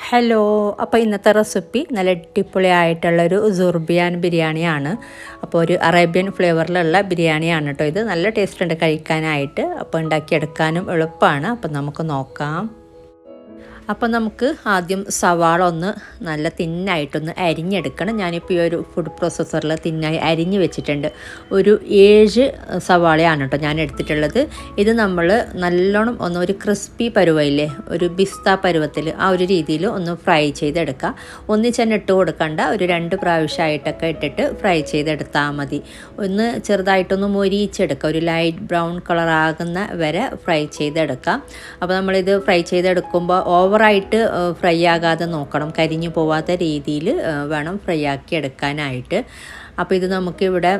Hello അപ്പോൾ ഇന്നത്തെ recipe നല്ല അടിപൊളിയായിട്ടുള്ളൊരു സുർബിയാൻ ബിരിയാണിയാണ്. അപ്പോൾ ഒരു അറേബ്യൻ ഫ്ലേവറിലുള്ള ബിരിയാണിയാണ് കേട്ടോ ഇത്. നല്ല ടേസ്റ്റ് ഉണ്ട് കഴിക്കാനായിട്ട്. അപ്പോൾ ഉണ്ടാക്കിയെടുക്കാനും എളുപ്പമാണ്. അപ്പോൾ നമുക്ക് നോക്കാം. അപ്പോൾ നമുക്ക് ആദ്യം സവാള ഒന്ന് നല്ല തിന്നായിട്ടൊന്ന് അരിഞ്ഞെടുക്കണം. ഞാനിപ്പോൾ ഈ ഒരു ഫുഡ് പ്രോസസ്സറിൽ തിന്നായി അരിഞ്ഞ് വെച്ചിട്ടുണ്ട്. ഒരു ഏഴ് സവാളയാണ് കേട്ടോ ഞാൻ എടുത്തിട്ടുള്ളത്. ഇത് നമ്മൾ നല്ലോണം ഒന്ന് ഒരു ക്രിസ്പി പരുവയില്ലേ ഒരു ബിസ്ത പരുവത്തിൽ ആ ഒരു രീതിയിൽ ഒന്ന് ഫ്രൈ ചെയ്തെടുക്കുക ഒന്നിച്ച് തന്നെ ഇട്ട് കൊടുക്കണ്ട. ഒരു രണ്ട് പ്രാവശ്യമായിട്ടൊക്കെ ഇട്ടിട്ട് ഫ്രൈ ചെയ്തെടുത്താൽ മതി. ഒന്ന് ചെറുതായിട്ടൊന്ന് മൊരിയിച്ചെടുക്കുക ഒരു ലൈറ്റ് ബ്രൗൺ കളറാകുന്ന വരെ ഫ്രൈ ചെയ്തെടുക്കാം. അപ്പോൾ നമ്മളിത് ഫ്രൈ ചെയ്തെടുക്കുമ്പോൾ ഓവറായിട്ട് ഫ്രൈ ആകാതെ നോക്കണം. കരിഞ്ഞു പോവാത്ത രീതിയിൽ വേണം ഫ്രൈ ആക്കി എടുക്കാനായിട്ട്. അപ്പോൾ ഇത് നമുക്കിവിടെ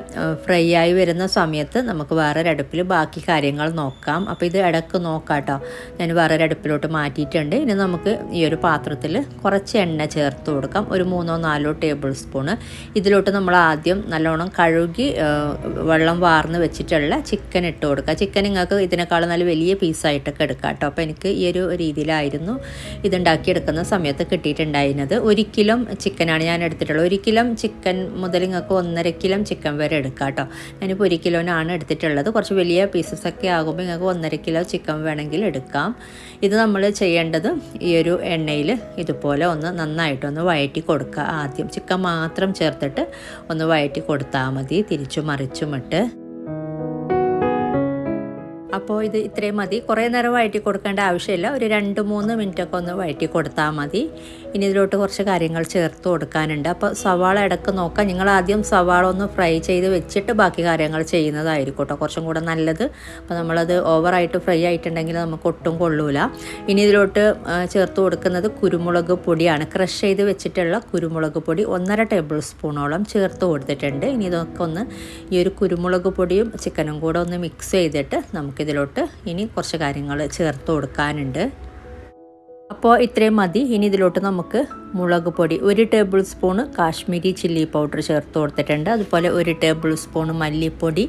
ഫ്രൈ ആയി വരുന്ന സമയത്ത് നമുക്ക് വേറൊരു അടുപ്പിൽ ബാക്കി കാര്യങ്ങൾ നോക്കാം. അപ്പോൾ ഇത് ഇടയ്ക്ക് നോക്കാം കേട്ടോ ഞാൻ വേറൊരു അടുപ്പിലോട്ട് മാറ്റിയിട്ടുണ്ട്. ഇനി നമുക്ക് ഈ ഒരു പാത്രത്തിൽ കുറച്ച് എണ്ണ ചേർത്ത് കൊടുക്കാം. ഒരു മൂന്നോ നാലോ ടേബിൾ സ്പൂണ് ഇതിലോട്ട് നമ്മൾ ആദ്യം നല്ലോണം കഴുകി വെള്ളം വാർന്ന് വെച്ചിട്ടുള്ള ചിക്കൻ ഇട്ട് കൊടുക്കുക. ചിക്കൻ നിങ്ങൾക്ക് ഇതിനേക്കാളും നല്ല വലിയ പീസായിട്ടൊക്കെ എടുക്കാം കേട്ടോ. അപ്പോൾ എനിക്ക് ഈ ഒരു രീതിയിലായിരുന്നു ഇതുണ്ടാക്കിയെടുക്കുന്ന സമയത്ത് കിട്ടിയിട്ടുണ്ടായിരുന്നത്. ഒരിക്കലും കിലോ ചിക്കനാണ് ഞാൻ എടുത്തിട്ടുള്ളത്. ഒരിക്കലും കിലോ ചിക്കൻ മുതൽ നിങ്ങൾക്ക് ഒന്നര കിലോ ചിക്കൻ വരെ എടുക്കാം കേട്ടോ. ഞാനിപ്പോൾ ഒരു കിലോനാണ് എടുത്തിട്ടുള്ളത്. കുറച്ച് വലിയ പീസസ് ഒക്കെ ആകുമ്പോൾ നിങ്ങൾക്ക് ഒന്നര കിലോ ചിക്കൻ വേണമെങ്കിൽ എടുക്കാം. ഇത് നമ്മൾ ചെയ്യേണ്ടത് ഈ ഒരു എണ്ണയിൽ ഇതുപോലെ ഒന്ന് നന്നായിട്ടൊന്ന് വഴറ്റി കൊടുക്കുക ആദ്യം. ചിക്കൻ മാത്രം ചേർത്തിട്ട് ഒന്ന് വഴറ്റി കൊടുത്താൽ മതി. തിരിച്ചു മറിച്ചുമിട്ട് അപ്പോൾ ഇത് ഇത്രയും മതി. കുറേ നേരം വഴറ്റി കൊടുക്കേണ്ട ആവശ്യമില്ല. ഒരു രണ്ട് മൂന്ന് മിനിറ്റൊക്കെ ഒന്ന് വഴറ്റി കൊടുത്താൽ മതി. ഇനി ഇതിലോട്ട് കുറച്ച് കാര്യങ്ങൾ ചേർത്ത് കൊടുക്കാനുണ്ട്. അപ്പോൾ സവാള ഇടയ്ക്ക് നോക്കാം. നിങ്ങൾ ആദ്യം സവാള ഒന്ന് ഫ്രൈ ചെയ്ത് വെച്ചിട്ട് ബാക്കി കാര്യങ്ങൾ ചെയ്യുന്നതായിരിക്കും കേട്ടോ. കുറച്ചും കൂടെ നല്ലത്. അപ്പോൾ നമ്മളത് ഓവറായിട്ട് ഫ്രൈ ആയിട്ടുണ്ടെങ്കിൽ നമുക്ക് ഒട്ടും കൊള്ളൂല. ഇനി ഇതിലോട്ട് ചേർത്ത് കൊടുക്കുന്നത് കുരുമുളക് പൊടിയാണ്. ക്രഷ് ചെയ്ത് വെച്ചിട്ടുള്ള കുരുമുളക് പൊടി ഒന്നര ടേബിൾ സ്പൂണോളം ചേർത്ത് കൊടുത്തിട്ടുണ്ട്. ഇനി ഇതൊക്കെ ഒന്ന് ഈ ഒരു കുരുമുളക് പൊടിയും ചിക്കനും കൂടെ ഒന്ന് മിക്സ് ചെയ്തിട്ട് നമുക്കിതിലോട്ട് ഇനി കുറച്ച് കാര്യങ്ങൾ ചേർത്ത് കൊടുക്കാനുണ്ട്. അപ്പോൾ ഇത്രയും മതി. ഇനി ഇതിലോട്ട് നമുക്ക് മുളക് പൊടി ഒരു table spoon Kashmiri chilli powder ചേർത്ത് കൊടുത്തിട്ടുണ്ട്. അതുപോലെ ഒരു ടേബിൾ സ്പൂൺ മല്ലിപ്പൊടി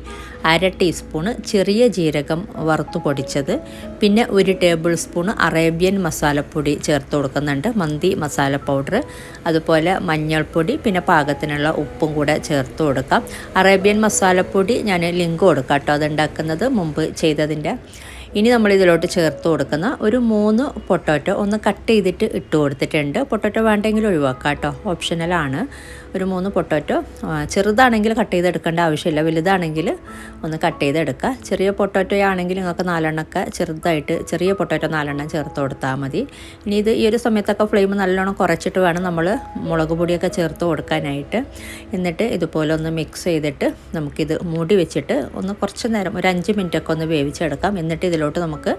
അര ടീസ്പൂണ് ചെറിയ ജീരകം വറുത്ത് പൊടിച്ചത്. പിന്നെ ഒരു ടേബിൾ സ്പൂണ് അറേബ്യൻ മസാലപ്പൊടി ചേർത്ത് കൊടുക്കുന്നുണ്ട്. മന്തി മസാല പൗഡർ അതുപോലെ മഞ്ഞൾപ്പൊടി പിന്നെ പാകത്തിനുള്ള ഉപ്പും കൂടെ ചേർത്ത് കൊടുക്കാം. അറേബ്യൻ മസാലപ്പൊടി ഞാൻ ലിങ്ക് കൊടുക്കാം കേട്ടോ. അതുണ്ടാക്കുന്നത് മുമ്പ് ചെയ്തതിന്റെ ഇനി നമ്മൾ ഇതിലോട്ട് ചേർത്ത് കൊടുക്കുന്ന ഒരു മൂന്ന് പൊട്ടോറ്റോ ഒന്ന് കട്ട് ചെയ്തിട്ട് ഇട്ട് കൊടുത്തിട്ടുണ്ട്. പൊട്ടോറ്റോ വേണ്ടെങ്കിൽ ഒഴിവാക്കാം കേട്ടോ. ഓപ്ഷണലാണ് ഒരു മൂന്ന് പൊട്ടോറ്റോ ചെറുതാണെങ്കിൽ കട്ട് ചെയ്തെടുക്കേണ്ട ആവശ്യമില്ല. വലുതാണെങ്കിൽ ഒന്ന് കട്ട് ചെയ്തെടുക്കുക. ചെറിയ പൊട്ടോറ്റോ ആണെങ്കിൽ നിങ്ങൾക്ക് നാലെണ്ണമൊക്കെ ചെറുതായിട്ട് ചെറിയ പൊട്ടോറ്റോ നാലെണ്ണം ചേർത്ത് കൊടുത്താൽ മതി. ഇനി ഇത് ഈ ഒരു സമയത്തൊക്കെ ഫ്ലെയിം നല്ലോണം കുറച്ചിട്ട് വേണം നമ്മൾ മുളക് പൊടിയൊക്കെ ചേർത്ത് കൊടുക്കാനായിട്ട്. എന്നിട്ട് ഇതുപോലെ ഒന്ന് മിക്സ് ചെയ്തിട്ട് നമുക്കിത് മൂടി വെച്ചിട്ട് ഒന്ന് കുറച്ച് നേരം ഒരു അഞ്ച് മിനിറ്റൊക്കെ ഒന്ന് വേവിച്ചെടുക്കാം. എന്നിട്ട് ഇതിലോട്ട് നമുക്ക്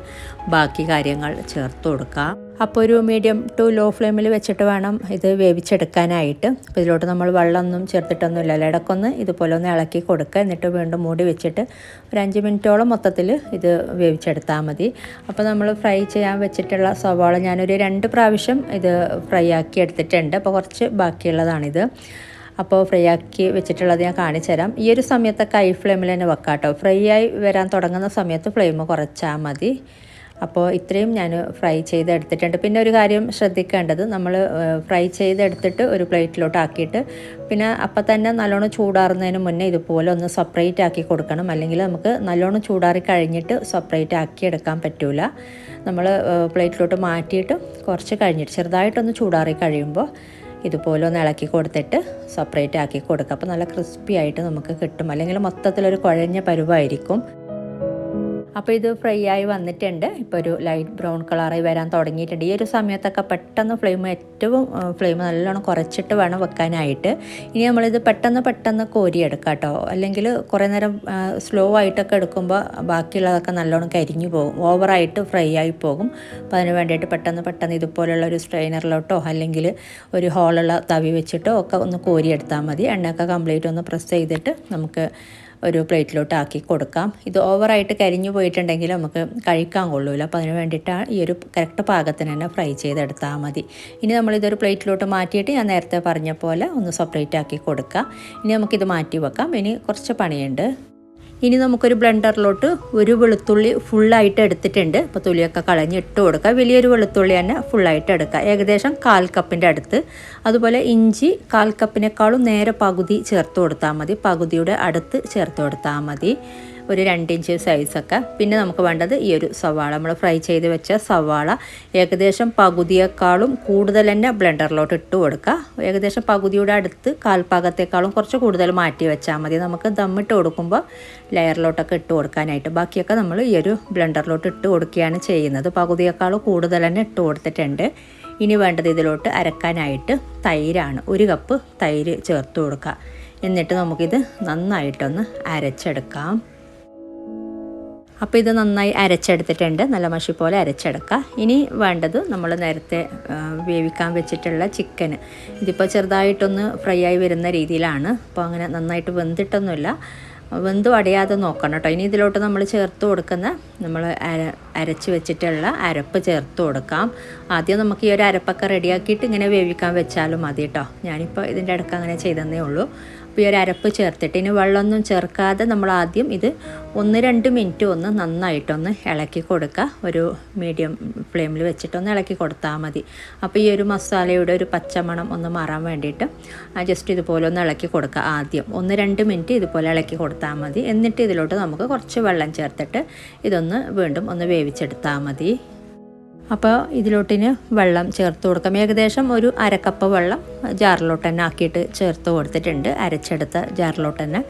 ബാക്കി കാര്യങ്ങൾ ചേർത്ത് കൊടുക്കാം. അപ്പോൾ ഒരു മീഡിയം ടു ലോ ഫ്ലെയിമിൽ വെച്ചിട്ട് വേണം ഇത് വേവിച്ചെടുക്കാനായിട്ട്. അപ്പോൾ ഇതിലോട്ട് നമ്മൾ വെള്ളമൊന്നും ചേർത്തിട്ടൊന്നുമില്ല ഇടക്കൊന്ന് ഇതുപോലെ ഒന്ന് ഇളക്കി കൊടുക്കുക. എന്നിട്ട് വീണ്ടും മൂടി വെച്ചിട്ട് ഒരു അഞ്ച് മിനിറ്റോളം മൊത്തത്തിൽ ഇത് വേവിച്ചെടുത്താൽ മതി. അപ്പോൾ നമ്മൾ ഫ്രൈ ചെയ്യാൻ വെച്ചിട്ടുള്ള സവാള ഞാനൊരു രണ്ട് പ്രാവശ്യം ഇത് ഫ്രൈ ആക്കി എടുത്തിട്ടുണ്ട്. അപ്പോൾ കുറച്ച് ബാക്കിയുള്ളതാണിത്. അപ്പോൾ ഫ്രൈ ആക്കി വെച്ചിട്ടുള്ളത് ഞാൻ കാണിച്ചു തരാം. ഈ ഒരു സമയത്തൊക്കെ ഹൈ ഫ്ലെയിമിൽ തന്നെ വെക്കാം കേട്ടോ ഫ്രൈ ആയി വരാൻ തുടങ്ങുന്ന സമയത്ത് ഫ്ലെയിം കുറച്ചാൽ മതി. അപ്പോൾ ഇത്രയും ഞാൻ ഫ്രൈ ചെയ്തെടുത്തിട്ടുണ്ട്. പിന്നെ ഒരു കാര്യം ശ്രദ്ധിക്കേണ്ടത് നമ്മൾ ഫ്രൈ ചെയ്തെടുത്തിട്ട് ഒരു പ്ലേറ്റിലോട്ട് ആക്കിയിട്ട് പിന്നെ അപ്പം തന്നെ നല്ലോണം ചൂടാറുന്നതിന് മുന്നേ ഇതുപോലെ ഒന്ന് സെപ്പറേറ്റ് ആക്കി കൊടുക്കണം. അല്ലെങ്കിൽ നമുക്ക് നല്ലോണം ചൂടാറി കഴിഞ്ഞിട്ട് സെപ്പറേറ്റ് ആക്കി എടുക്കാൻ പറ്റില്ല നമ്മൾ പ്ലേറ്റിലോട്ട് മാറ്റിയിട്ട് കുറച്ച് കഴിഞ്ഞിട്ട് ചെറുതായിട്ടൊന്ന് ചൂടാറി കഴിയുമ്പോൾ ഇതുപോലെ ഒന്ന് ഇളക്കി കൊടുത്തിട്ട് സെപ്പറേറ്റ് ആക്കി കൊടുക്കുക അപ്പോൾ നല്ല ക്രിസ്പി ആയിട്ട് നമുക്ക് കിട്ടും. അല്ലെങ്കിൽ മൊത്തത്തിലൊരു കുഴഞ്ഞ പരുവായിരിക്കും. അപ്പോൾ ഇത് ഫ്രൈ ആയി വന്നിട്ടുണ്ട്. ഇപ്പോൾ ഒരു ലൈറ്റ് ബ്രൗൺ കളറായി വരാൻ തുടങ്ങിയിട്ടുണ്ട്. ഈ ഒരു സമയത്തൊക്കെ പെട്ടെന്ന് ഫ്ലെയിം ഏറ്റവും ഫ്ലെയിം നല്ലോണം കുറച്ചിട്ട് വേണം വെക്കാനായിട്ട്. ഇനി നമ്മളിത് പെട്ടെന്ന് പെട്ടെന്ന് കോരിയെടുക്കാം കേട്ടോ. അല്ലെങ്കിൽ കുറേ നേരം സ്ലോ ആയിട്ടൊക്കെ എടുക്കുമ്പോൾ ബാക്കിയുള്ളതൊക്കെ നല്ലോണം കരിഞ്ഞു പോകും. ഓവറായിട്ട് ഫ്രൈ ആയി പോകും. അപ്പോൾ അതിന് വേണ്ടിയിട്ട് പെട്ടെന്ന് പെട്ടെന്ന് ഇതുപോലുള്ള ഒരു സ്ട്രെയിനറിലോട്ടോ അല്ലെങ്കിൽ ഒരു ഹോളുള്ള തവി വെച്ചിട്ടോ ഒക്കെ ഒന്ന് കോരിയെടുത്താൽ മതി. എണ്ണയൊക്കെ കംപ്ലീറ്റ് ഒന്ന് പ്രസ് ചെയ്തിട്ട് നമുക്ക് ഒരു പ്ലേറ്റിലോട്ട് ആക്കി കൊടുക്കാം. ഇത് ഓവറായിട്ട് കരിഞ്ഞു പോയിട്ടുണ്ടെങ്കിൽ നമുക്ക് കഴിക്കാൻ കൊള്ളൂല. അപ്പോൾ അതിന് വേണ്ടിയിട്ടാണ് ഈ ഒരു കറക്റ്റ് പാകത്തിന് തന്നെ ഫ്രൈ ചെയ്തെടുത്താൽ മതി. ഇനി നമ്മളിതൊരു പ്ലേറ്റിലോട്ട് മാറ്റിയിട്ട് ഞാൻ നേരത്തെ പറഞ്ഞ പോലെ ഒന്ന് സെപ്പറേറ്റ് ആക്കി കൊടുക്കാം. ഇനി നമുക്കിത് മാറ്റി വെക്കാം. ഇനി കുറച്ച് പണിയുണ്ട്. ഇനി നമുക്കൊരു ബ്ലെൻഡറിലോട്ട് ഒരു വെളുത്തുള്ളി ഫുള്ളായിട്ട് എടുത്തിട്ടുണ്ട്. അപ്പോൾ തൊലിയൊക്കെ കളഞ്ഞ് ഇട്ട് കൊടുക്കുക. വലിയൊരു വെളുത്തുള്ളി തന്നെ ഫുള്ളായിട്ട് എടുക്കുക. ഏകദേശം കാൽ കപ്പിന്റെ അടുത്ത്. അതുപോലെ ഇഞ്ചി കാൽ കപ്പിനേക്കാളും നേരെ പകുതി ചേർത്ത് കൊടുത്താൽ മതി. പകുതിയുടെ അടുത്ത് ചേർത്ത് കൊടുത്താൽ മതി. ഒരു രണ്ടിഞ്ച് സൈസൊക്കെ പിന്നെ നമുക്ക് വേണ്ടത് ഈ ഒരു സവാള. നമ്മൾ ഫ്രൈ ചെയ്ത് വെച്ച സവാള. ഏകദേശം പകുതിയേക്കാളും കൂടുതൽ തന്നെ ബ്ലെൻഡറിലോട്ട് ഇട്ട് കൊടുക്കുക. ഏകദേശം പകുതിയുടെ അടുത്ത് കാൽപ്പാകത്തേക്കാളും കുറച്ച് കൂടുതൽ മാറ്റി വെച്ചാൽ മതി. നമുക്ക് ദമ്മിട്ട് കൊടുക്കുമ്പോൾ ലെയറിലോട്ടൊക്കെ ഇട്ട് കൊടുക്കാനായിട്ട്. ബാക്കിയൊക്കെ നമ്മൾ ഈ ഒരു ബ്ലെൻഡറിലോട്ട് ഇട്ട് കൊടുക്കുകയാണ് ചെയ്യുന്നത്. പകുതിയേക്കാളും കൂടുതൽ തന്നെ ഇട്ട് കൊടുത്തിട്ടുണ്ട്. ഇനി വേണ്ടത് ഇതിലോട്ട് അരക്കാനായിട്ട് തൈരാണ്. ഒരു കപ്പ് തൈര് ചേർത്ത് കൊടുക്കുക. എന്നിട്ട് നമുക്കിത് നന്നായിട്ടൊന്ന് അരച്ചെടുക്കാം. അപ്പോൾ ഇത് നന്നായി അരച്ചെടുത്തിട്ടുണ്ട്. നല്ല മഷി പോലെ അരച്ചെടുക്കുക ഇനി വേണ്ടത് നമ്മൾ നേരത്തെ വേവിക്കാൻ വെച്ചിട്ടുള്ള ചിക്കന് ഇതിപ്പോൾ ചെറുതായിട്ടൊന്ന് ഫ്രൈ ആയി വരുന്ന രീതിയിലാണ്. അപ്പോൾ അങ്ങനെ നന്നായിട്ട് വെന്തിട്ടൊന്നുമില്ല. വെന്തു അടയാതെ നോക്കണം കേട്ടോ ഇനി ഇതിലോട്ട് നമ്മൾ ചേർത്ത് കൊടുക്കുന്ന നമ്മൾ അര അരച്ച് വെച്ചിട്ടുള്ള അരപ്പ് ചേർത്ത് കൊടുക്കാം. ആദ്യം നമുക്ക് ഈ ഒരു അരപ്പൊക്കെ റെഡിയാക്കിയിട്ട് ഇങ്ങനെ വേവിക്കാൻ വെച്ചാലും മതി കേട്ടോ ഞാനിപ്പോൾ ഇതിന്റെ ഇടയ്ക്ക് അങ്ങനെ ചെയ്തതന്നേ ഉള്ളൂ. ഈ ഒരു അരപ്പ് ചേർത്തിട്ട്. ഇനി വെള്ളമൊന്നും ചേർക്കാതെ നമ്മൾ ആദ്യം ഇത് ഒന്ന് രണ്ട് മിനിറ്റ് ഒന്ന് നന്നായിട്ടൊന്ന് ഇളക്കി കൊടുക്കുക. ഒരു മീഡിയം ഫ്ലെയിമിൽ വെച്ചിട്ടൊന്ന് ഇളക്കി കൊടുത്താൽ മതി. അപ്പോൾ ഈ ഒരു മസാലയുടെ ഒരു പച്ചമണം ഒന്ന് മാറാൻ വേണ്ടിയിട്ട് ജസ്റ്റ് ഇതുപോലെ ഒന്ന് ഇളക്കി കൊടുക്കുക ആദ്യം. ഒന്ന് രണ്ട് മിനിറ്റ് ഇതുപോലെ ഇളക്കി കൊടുത്താൽ മതി. എന്നിട്ട് ഇതിലോട്ട് നമുക്ക് കുറച്ച് വെള്ളം ചേർത്തിട്ട് ഇതൊന്ന് വീണ്ടും ഒന്ന് വേവിച്ചെടുത്താൽ മതി. അപ്പോൾ ഇതിലോട്ടിന് വെള്ളം ചേർത്ത് കൊടുക്കാം. ഏകദേശം ഒരു അരക്കപ്പ് വെള്ളം ജാറിലോട്ട് തന്നെ ആക്കിയിട്ട് ചേർത്ത് കൊടുത്തിട്ടുണ്ട്. അരച്ചെടുത്ത ജാറിലോട്ട് തന്നെ.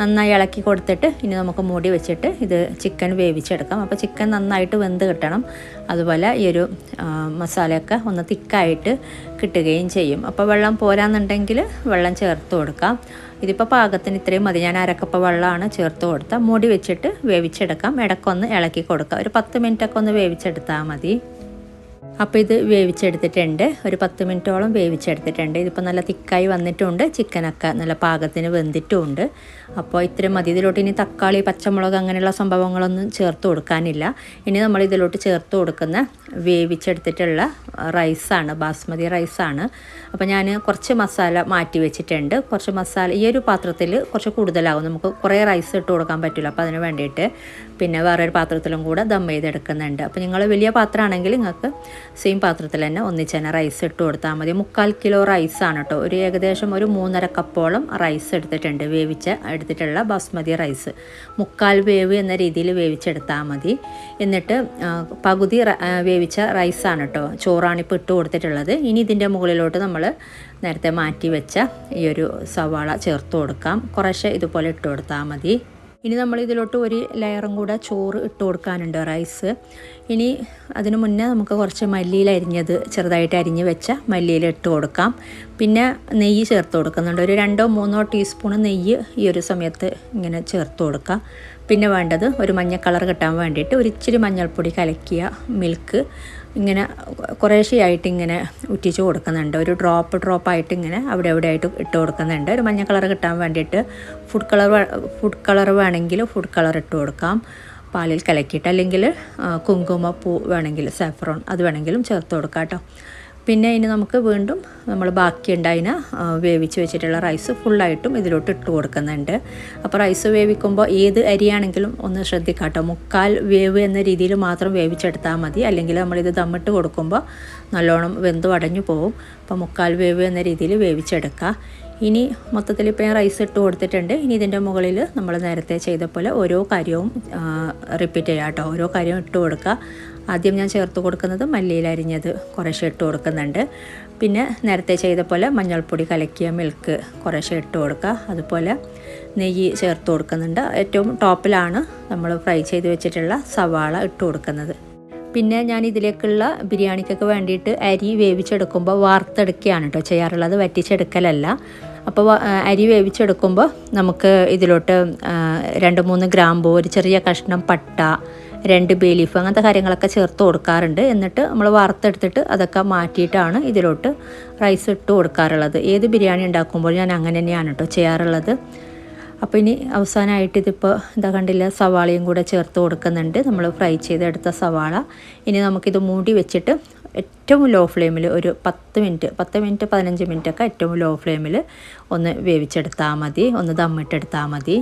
നന്നായി ഇളക്കി കൊടുത്തിട്ട് ഇനി നമുക്ക് മൂടി വെച്ചിട്ട് ഇത് ചിക്കൻ വേവിച്ചെടുക്കാം. അപ്പോൾ ചിക്കൻ നന്നായിട്ട് വെന്ത് കിട്ടണം. അതുപോലെ ഈ ഒരു മസാലയൊക്കെ ഒന്ന് തിക്കായിട്ട് കിട്ടുകയും ചെയ്യും. അപ്പോൾ വെള്ളം പോരാന്നുണ്ടെങ്കിൽ വെള്ളം ചേർത്ത് കൊടുക്കാം. ഇതിപ്പോൾ പാകത്തിന് ഇത്രയും മതി. ഞാൻ അരക്കപ്പ് വെള്ളമാണ് ചേർത്ത് കൊടുത്താൽ മൂടി വെച്ചിട്ട് വേവിച്ചെടുക്കാം. ഇടക്കൊന്ന് ഇളക്കി കൊടുക്കാം. ഒരു പത്ത് മിനിറ്റൊക്കെ ഒന്ന് വേവിച്ചെടുത്താൽ മതി. അപ്പോൾ ഇത് വേവിച്ചെടുത്തിട്ടുണ്ട്. ഒരു പത്ത് മിനിറ്റോളം വേവിച്ചെടുത്തിട്ടുണ്ട്. ഇതിപ്പോൾ നല്ല തിക്കായി വന്നിട്ടുണ്ട്. ചിക്കനൊക്കെ നല്ല പാകത്തിന് വെന്തിട്ടുമുണ്ട് അപ്പോൾ ഇത്രയും മതി. ഇതിലോട്ട് ഇനി തക്കാളി പച്ചമുളക് അങ്ങനെയുള്ള സംഭവങ്ങളൊന്നും ചേർത്ത് കൊടുക്കാനില്ല. ഇനി നമ്മൾ ഇതിലോട്ട് ചേർത്ത് കൊടുക്കുന്ന വേവിച്ചെടുത്തിട്ടുള്ള റൈസാണ് ബാസ്മതി റൈസാണ്. അപ്പോൾ ഞാൻ കുറച്ച് മസാല മാറ്റി വെച്ചിട്ടുണ്ട്. കുറച്ച് മസാല ഈ ഒരു പാത്രത്തിൽ കുറച്ച് കൂടുതലാകും നമുക്ക് കുറേ റൈസ് ഇട്ട് കൊടുക്കാൻ പറ്റില്ല. അപ്പോൾ അതിന് വേണ്ടിയിട്ട് പിന്നെ വേറൊരു പാത്രത്തിലും കൂടെ ദം ചെയ്തെടുക്കുന്നുണ്ട്. അപ്പോൾ നിങ്ങൾ വലിയ പാത്രമാണെങ്കിൽ നിങ്ങൾക്ക് സെയിം പാത്രത്തിൽ തന്നെ ഒന്നിച്ച് തന്നെ റൈസ് ഇട്ട് കൊടുത്താൽ മതി. മുക്കാൽ കിലോ റൈസാണ് കേട്ടോ. ഒരു ഏകദേശം ഒരു മൂന്നര കപ്പോളം റൈസ് എടുത്തിട്ടുണ്ട്. വേവിച്ച എടുത്തിട്ടുള്ള ബാസ്മതി റൈസ് മുക്കാൽ വേവ് എന്ന രീതിയിൽ വേവിച്ചെടുത്താൽ മതി. എന്നിട്ട് പകുതി വേവിച്ച റൈസ് റൈസാണ് കേട്ടോ ചോറാണ് ഇട്ട് കൊടുത്തിട്ടുള്ളത്. ഇനി ഇതിന്റെ മുകളിലോട്ട് നമ്മൾ നേരത്തെ മാറ്റി വെച്ച ഈ ഒരു സവാള ചേർത്ത് കൊടുക്കാം. കുറേശ്ശെ ഇതുപോലെ ഇട്ട് കൊടുത്താൽ മതി. ഇനി നമ്മൾ ഇതിലോട്ട് ഒരു ലെയറും കൂടെ ചോറ് ഇട്ട് കൊടുക്കാനുണ്ട് റൈസ്. ഇനി അതിനു മുന്നേ നമുക്ക് കുറച്ച് മല്ലിയിൽ അരിഞ്ഞത് ചെറുതായിട്ട് അരിഞ്ഞ് വെച്ച മല്ലിയിൽ ഇട്ട് കൊടുക്കാം. പിന്നെ നെയ്യ് ചേർത്ത് കൊടുക്കുന്നുണ്ട്. ഒരു രണ്ടോ മൂന്നോ ടീസ്പൂൺ നെയ്യ് ഈ ഒരു സമയത്ത് ഇങ്ങനെ ചേർത്ത് കൊടുക്കാം. പിന്നെ വേണ്ടത് ഒരു മഞ്ഞ കളർ കിട്ടാൻ വേണ്ടിയിട്ട് ഒരു ഇച്ചിരി മഞ്ഞൾപ്പൊടി കലക്കിയ മിൽക്ക്. ഇങ്ങനെ കുറേശ്ശെയായിട്ട് ഇങ്ങനെ ഉറ്റിച്ച് കൊടുക്കുന്നുണ്ട്. ഒരു ഡ്രോപ്പ് ഡ്രോപ്പായിട്ട് ഇങ്ങനെ അവിടെ അവിടെ ആയിട്ട് ഇട്ട് കൊടുക്കുന്നുണ്ട്. ഒരു മഞ്ഞ കളർ കിട്ടാൻ വേണ്ടിയിട്ട് ഫുഡ് കളർ ഫുഡ് കളർ വേണമെങ്കിൽ ഫുഡ് കളർ ഇട്ട് കൊടുക്കാം. പാലിൽ കലക്കിയിട്ട് അല്ലെങ്കിൽ കുങ്കുമ കുങ്കുമപ്പൂ വേണമെങ്കിൽ സാഫ്രോൺ അത് വേണമെങ്കിലും ചേർത്ത് കൊടുക്കാം കേട്ടോ. പിന്നെ ഇനി നമുക്ക് വീണ്ടും നമ്മൾ ബാക്കി ഉണ്ടായിന് വേവിച്ച് വെച്ചിട്ടുള്ള റൈസ് ഫുള്ളായിട്ടും ഇതിലോട്ട് ഇട്ട് കൊടുക്കുന്നുണ്ട്. അപ്പോൾ റൈസ് വേവിക്കുമ്പോൾ ഏത് അരിയാണെങ്കിലും ഒന്ന് ശ്രദ്ധിക്കാം കേട്ടോ മുക്കാൽ വേവ് എന്ന രീതിയിൽ മാത്രം വേവിച്ചെടുത്താൽ മതി. അല്ലെങ്കിൽ നമ്മളിത് ദമ്മിട്ട് കൊടുക്കുമ്പോൾ നല്ലോണം വെന്ത് അടഞ്ഞു പോകും അപ്പോൾ മുക്കാൽ വേവ് എന്ന രീതിയിൽ വേവിച്ചെടുക്കുക ഇനി മൊത്തത്തിൽ ഇപ്പോൾ ഞാൻ റൈസ് ഇട്ട് കൊടുത്തിട്ടുണ്ട്. ഇനി ഇതിന്റെ മുകളിൽ നമ്മൾ നേരത്തെ ചെയ്ത പോലെ ഓരോ കാര്യവും റിപ്പീറ്റ് ചെയ്യാം കേട്ടോ ഓരോ കാര്യവും ഇട്ട് കൊടുക്കുക ആദ്യം ഞാൻ ചേർത്ത് കൊടുക്കുന്നത് മല്ലിയിൽ അരിഞ്ഞത് കുറേശ്ശെ ഇട്ട് കൊടുക്കുന്നുണ്ട്. പിന്നെ നേരത്തെ ചെയ്ത പോലെ മഞ്ഞൾപ്പൊടി കലക്കിയ മിൽക്ക് കുറേശ്ശെ ഇട്ട് കൊടുക്കുക. അതുപോലെ നെയ്യ് ചേർത്ത് കൊടുക്കുന്നുണ്ട്. ഏറ്റവും ടോപ്പിലാണ് നമ്മൾ ഫ്രൈ ചെയ്ത് വെച്ചിട്ടുള്ള സവാള ഇട്ട് കൊടുക്കുന്നത്. പിന്നെ ഞാൻ ഇതിലേക്കുള്ള ബിരിയാണിക്കൊക്കെ വേണ്ടിയിട്ട് അരി വേവിച്ചെടുക്കുമ്പോൾ വാർത്തെടുക്കുകയാണ് കേട്ടോ ചെയ്യാറുള്ളത്. വറ്റിച്ചെടുക്കലല്ല. അപ്പോൾ അരി വേവിച്ചെടുക്കുമ്പോൾ നമുക്ക് ഇതിലോട്ട് രണ്ട് മൂന്ന് ഗ്രാമ്പൂ ഒരു ചെറിയ കഷ്ണം പട്ട രണ്ട് ബേലീഫ് അങ്ങനത്തെ കാര്യങ്ങളൊക്കെ ചേർത്ത് കൊടുക്കാറുണ്ട്. എന്നിട്ട് നമ്മൾ വറുത്തെടുത്തിട്ട് അതൊക്കെ മാറ്റിയിട്ടാണ് ഇതിലോട്ട് റൈസ് ഇട്ട് കൊടുക്കാറുള്ളത്. ഏത് ബിരിയാണി ഉണ്ടാക്കുമ്പോൾ ഞാൻ അങ്ങനെ തന്നെയാണ് കേട്ടോ ചെയ്യാറുള്ളത്. അപ്പോൾ ഇനി അവസാനമായിട്ട് ഇതിപ്പോൾ എന്താ കണ്ടില്ല സവാളയും കൂടെ ചേർത്ത് കൊടുക്കുന്നുണ്ട്. നമ്മൾ ഫ്രൈ ചെയ്തെടുത്ത സവാള. ഇനി നമുക്കിത് മൂടി വെച്ചിട്ട് ഏറ്റവും ലോ ഫ്ലെയിമിൽ ഒരു പത്ത് മിനിറ്റ് പത്ത് മിനിറ്റ് പതിനഞ്ച് മിനിറ്റൊക്കെ ഏറ്റവും ലോ ഫ്ലെയിമിൽ ഒന്ന് വേവിച്ചെടുത്താൽ മതി. ഒന്ന് ദമ്മിട്ടെടുത്താൽ മതി.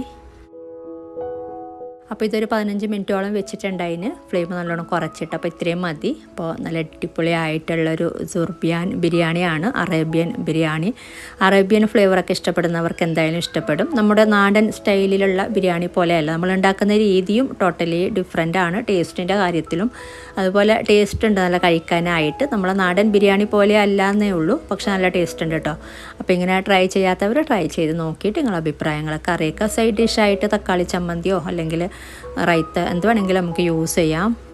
അപ്പോൾ ഇതൊരു പതിനഞ്ച് മിനിറ്റോളം വെച്ചിട്ടുണ്ടായിന്. ഫ്ലെയിം നല്ലോണം കുറച്ചിട്ട്. അപ്പോൾ ഇത്രയും മതി. അപ്പോൾ നല്ല അടിപൊളിയായിട്ടുള്ളൊരു സുർബിയാൻ ബിരിയാണിയാണ്. അറേബ്യൻ ബിരിയാണി. അറേബ്യൻ ഫ്ലേവറൊക്കെ ഇഷ്ടപ്പെടുന്നവർക്ക് എന്തായാലും ഇഷ്ടപ്പെടും. നമ്മുടെ നാടൻ സ്റ്റൈലിലുള്ള ബിരിയാണി പോലെയല്ല. നമ്മൾ ഉണ്ടാക്കുന്ന രീതിയും ടോട്ടലി ഡിഫറെന്റ് ആണ്. ടേസ്റ്റിന്റെ കാര്യത്തിലും. അതുപോലെ ടേസ്റ്റ് ഉണ്ട്. നല്ല കഴിക്കാനായിട്ട്. നമ്മളെ നാടൻ ബിരിയാണി പോലെ അല്ല എന്നേ ഉള്ളൂ. പക്ഷെ നല്ല ടേസ്റ്റ് ഉണ്ട് കേട്ടോ അപ്പോൾ ഇങ്ങനെ ട്രൈ ചെയ്യാത്തവർ ട്രൈ ചെയ്ത് നോക്കിയിട്ട് നിങ്ങളുടെ അഭിപ്രായങ്ങളൊക്കെ അറിയിക്കുക. സൈഡ് ഡിഷായിട്ട് തക്കാളി ചമ്മന്തിയോ അല്ലെങ്കിൽ റൈത്ത എന്ത് വേണമെങ്കിലും നമുക്ക് യൂസ് ചെയ്യാം.